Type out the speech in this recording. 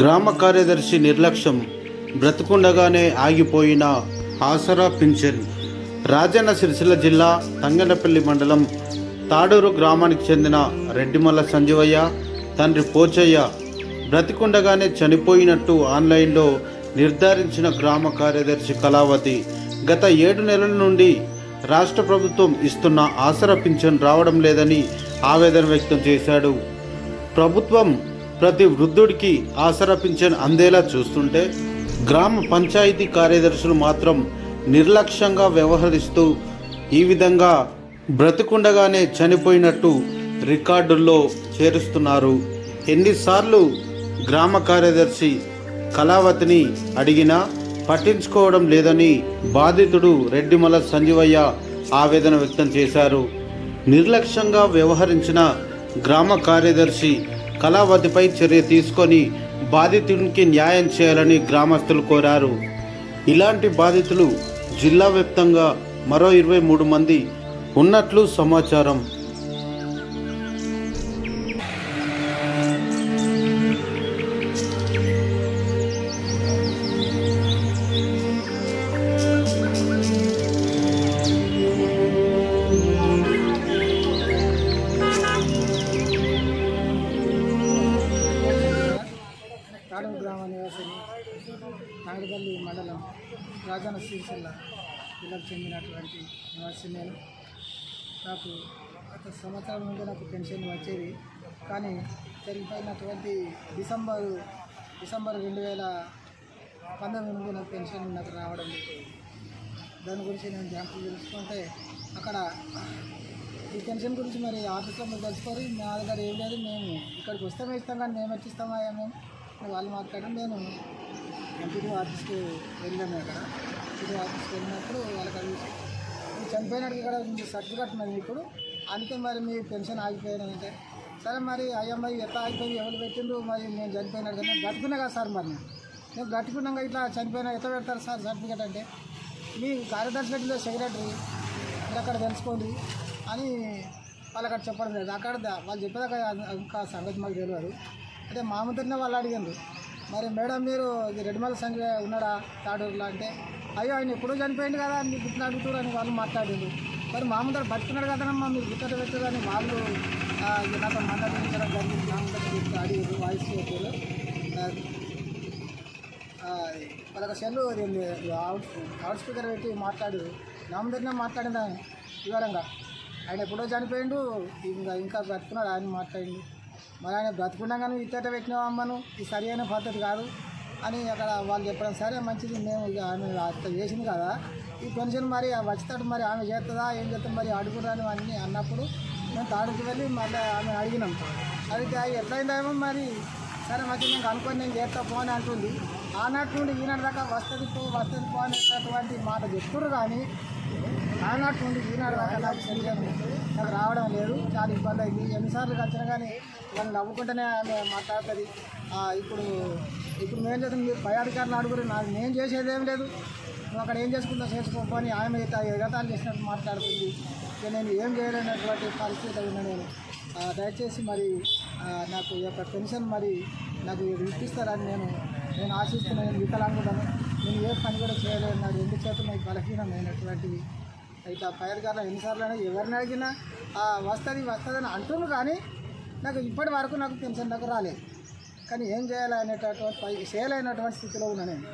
గ్రామ కార్యదర్శి నిర్లక్ష్యం. బ్రతుకుండగానే ఆగిపోయిన ఆసరా పింఛన్. రాజన్న సిరిసిల్ల జిల్లా తంగనపల్లి మండలం తాడూరు గ్రామానికి చెందిన రెడ్డిమల్ల సంజీవయ్య తండ్రి పోచయ్య బ్రతికుండగానే చనిపోయినట్టు ఆన్లైన్లో నిర్ధారించిన గ్రామ కార్యదర్శి కళావతి. గత ఏడు నెలల నుండి రాష్ట్ర ప్రభుత్వం ఇస్తున్న ఆసరా పింఛన్ రావడం లేదని ఆవేదన వ్యక్తం చేశాడు. ప్రభుత్వం ప్రతి వృద్ధుడికి ఆసరా పింఛన్ అందేలా చూస్తుంటే గ్రామ పంచాయతీ కార్యదర్శులు మాత్రం నిర్లక్ష్యంగా వ్యవహరిస్తూ ఈ విధంగా బ్రతికుండగానే చనిపోయినట్టు రికార్డుల్లో చేరుస్తున్నారు. ఎన్నిసార్లు గ్రామ కార్యదర్శి కళావతిని అడిగినా పట్టించుకోవడం లేదని బాధితుడు రెడ్డిమల సంజీవయ్య ఆవేదన వ్యక్తం చేశారు. నిర్లక్ష్యంగా వ్యవహరించిన గ్రామ కార్యదర్శి కళావతిపై చర్య తీసుకొని బాధితునికి న్యాయం చేయాలని గ్రామస్తులు కోరారు. ఇలాంటి బాధితులు జిల్లా వ్యాప్తంగా మరో ఇరవై మూడు మంది. ఉన్నట్లు సమాచారం. నాగదల్లి మండలం రాజన్న సిరిసిల్ల జిల్లాకు చెందినటువంటి నివాసి నేను. నాకు గత సంవత్సరం నుండి నాకు పెన్షన్ వచ్చేది. కానీ జరిగిపోయినటువంటి డిసెంబరు డిసెంబర్ రెండు వేల పంతొమ్మిది నుండి నాకు పెన్షన్ నాకు రావడం దాని గురించి నేను జాగ్రత్తలు తెలుసుకుంటే అక్కడ ఈ పెన్షన్ గురించి మరి ఆఫీస్లో మీరు తెలుసుకోరు. మా దగ్గర ఏం లేదు. మేము ఇక్కడికి వస్తామే ఇస్తాం కానీ మేము ఎట్టి ఇస్తామా మేము? వాళ్ళు మాట్లాడడం నేను ఎంపీడీ ఆఫీస్కి వెళ్ళాము అక్కడ ఎంపీడీ ఆఫీస్కి వెళ్ళినప్పుడు వాళ్ళకి అడిగి చనిపోయినట్టు ఇక్కడ మీ సర్టిఫికెట్ మరి ఇప్పుడు. అందుకే మరి మీ పెన్షన్ ఆగిపోయానంటే సరే మరి అయ్యమ్మాయి ఎట్లా ఆగిపోయి ఎవరు పెట్టిండ్రు? మరి నేను చనిపోయినాడు కదా బ్రతుకున్నా కదా సార్ మరి. నేను నేను బ్రతుకున్నాక ఇట్లా చనిపోయినా ఎట్లా పెడతారు సార్ సర్టిఫికెట్ అంటే? మీ కార్యదర్శి పెట్టిన సెక్రటరీ మీరు అక్కడ తెలుసుకోండి అని వాళ్ళు అక్కడ చెప్పడం లేదు. అక్కడ వాళ్ళు చెప్పేదాకా ఇంకా సంగతి మాకు తెలియదు. అంటే మా వాళ్ళు అడిగారు మరి మేడం మీరు ఇది రెడ్మల్ సంఘ ఉన్నాడా? తాడూరులో అంటే అయ్యో ఆయన ఎప్పుడూ చనిపోయింది కదా అని మీరు అడుగుతారు అని వాళ్ళు మాట్లాడిండు మరి మా ముందర బతుకున్నాడు కదనమ్మా మీరు గుర్తు పెట్టారు అని వాళ్ళు ఇది నాకు నాతో మాట్లాడించడం జరిగింది. మా ముందర అడిగారు వాయిస్ చెప్పారు వాళ్ళకి సెల్ అవుట్ స్పీకర్ పెట్టి మాట్లాడు నా ముందరనే మాట్లాడింది ఆయన వివరంగా. ఆయన ఎప్పుడో చనిపోయిండు ఇంకా ఇంకా బతుకున్నాడు ఆయన మాట్లాడిండు. మరి ఆయన బ్రతుకుండగానే ఇత్తట పెట్టినావు అమ్మను ఇది సరి అయిన పద్ధతి కాదు అని అక్కడ వాళ్ళు చెప్పడం. సరే మంచిది మేము ఇక ఆమె అంత చేసింది కదా. ఈ పెన్షన్ మరి వచ్చేటట్టు మరి ఆమె చేస్తుందా ఏం చేస్తుంది మరి అడుగురాని అన్నీ అన్నప్పుడు మేము తాడుకు వెళ్ళి మళ్ళీ ఆమె అడిగినాం. అడిగితే ఎట్లయిందేమో మరి? సరే మంచి నేను అనుకోని నేను చేస్తా పోని అంటుంది. ఆనాటి నుండి ఈనాటి దాకా వస్తుంది పో వస్తుంది పో అనేటటువంటి మాట చెప్తున్నారు కానీ ఆనాటి నుండి ఈనాడు దాకా నాకు తెలియదు నాకు రావడం లేదు. చాలా ఇబ్బంది అయింది. ఎన్నిసార్లు వచ్చినా కానీ వాళ్ళు నవ్వుకుంటేనే ఆమె మాట్లాడుతుంది. ఇప్పుడు ఇప్పుడు మేము చేద్దాం మీరు పై అధికారులు అడుగురు నాకు నేను చేసేది ఏం లేదు. నువ్వు అక్కడ ఏం చేసుకుంటా చేసుకోకపోని ఆమె ఎగతాలు చేసినట్టు మాట్లాడుతుంది. ఇక నేను ఏం చేయలేనటువంటి పరిస్థితి అయింది నేను. దయచేసి మరి నాకు ఈ యొక్క పెన్షన్ మరి నాకు ఇప్పిస్తారని నేను నేను ఆశిస్తున్నాను. నేను వికలాంగుడను. నేను ఏ పని కూడా చేయలేదు నాకు ఎందుకు చేత నాకు బలహీనమైనటువంటివి. ఇట్లా ఫైర్ గారు ఎన్నిసార్లు అయినా ఎవరిని అడిగినా వస్తుంది వస్తుందని అంటున్నాను కానీ నాకు ఇప్పటి వరకు నాకు పెన్షన్ నాకు రాలేదు. కానీ ఏం చేయాలి అనేటటువంటి చేయలేనటువంటి స్థితిలో ఉన్నా నేను.